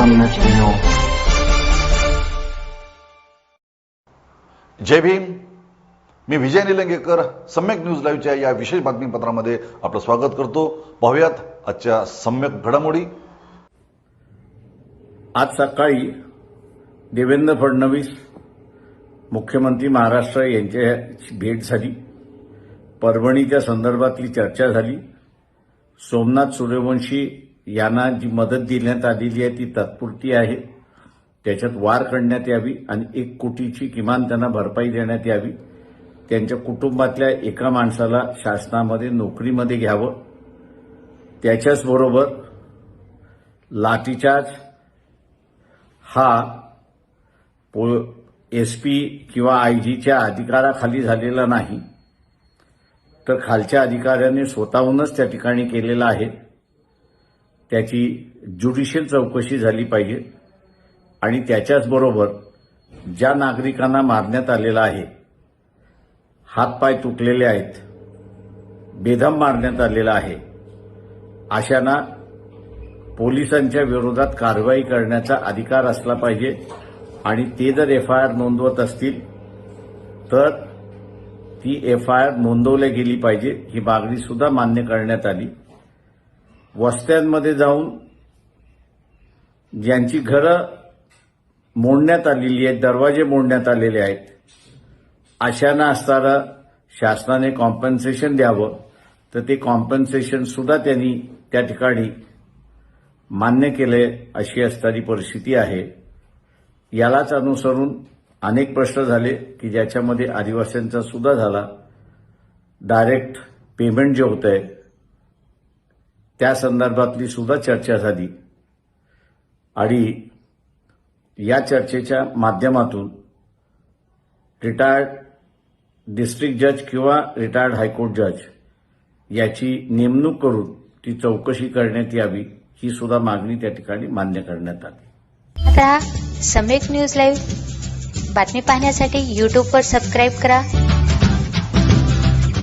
सम्यक न्यूज जय भीम। मी विजय निलंगेकर सम्यक न्यूज लाईव्हच्या या विशेष बातमीपत्रामध्ये आपलं स्वागत करतो. पाहुयात आजच्या सम्यक घडामोडी. आज सकाळी देवेंद्र फडणवीस मुख्यमंत्री महाराष्ट्र यांच्याशी भेट झाली. परभणीच्या संदर्भातली चर्चा झाली. सोमनाथ सूर्यवंशी यांना जी मदत देण्यात आलेली आहे ती तात्पुरती आहे. त्याच्यात वार करण्यात यावी आणि एक कोटीची किमान त्यांना भरपाई देण्यात यावी. त्यांच्या कुटुंबातल्या एका माणसाला शासनामध्ये नोकरीमध्ये घ्यावं. त्याच्याचबरोबर लाठीचार्ज हा एस पी किंवा आयजीच्या अधिकाराखाली झालेला नाही. तर खालच्या अधिकाऱ्यांनी स्वतःहूनच त्या ठिकाणी केलेला आहे. त्याची ज्युडिशियल चौकशी झाली पाहिजे. आणि त्याच्याचबरोबर ज्या नागरिकांना मारण्यात आलेला आहे हातपाय तुटलेले आहेत बेदम मारण्यात आलेला आहे अशांना पोलिसांच्या विरोधात कारवाई करण्याचा अधिकार असला पाहिजे. आणि ते जर एफ आय आर नोंदवत असतील तर ती एफ आय आर नोंदवल्या गेली पाहिजे ही मागणी सुद्धा मान्य करण्यात आली. वस्त्यांमध्ये जाऊन ज्यांची घरं मोडण्यात आलेली आहेत दरवाजे मोडण्यात आलेले आहेत अशांना असणारा शासनाने कॉम्पन्सेशन द्यावं. तर ते कॉम्पन्सेशन सुद्धा त्यांनी त्या ठिकाणी मान्य केले अशी असणारी परिस्थिती आहे. यालाच अनुसरून अनेक प्रश्न झाले की ज्याच्यामध्ये आदिवासींचा सुद्धा झाला. डायरेक्ट पेमेंट जे होतं आहे त्या संदर्भातली सुद्धा चर्चा झाली. आणि या चर्चेच्या माध्यमातून रिटायर्ड डिस्ट्रिक्ट जज किंवा रिटायर्ड हायकोर्ट जज याची नेमणूक करून ती चौकशी करण्यात यावी ही सुद्धा मागणी त्या ठिकाणी मान्य करण्यात आली. आता सम्यक न्यूज लाईव्ह बातमी पाहण्यासाठी यूट्यूबवर सबस्क्राईब करा.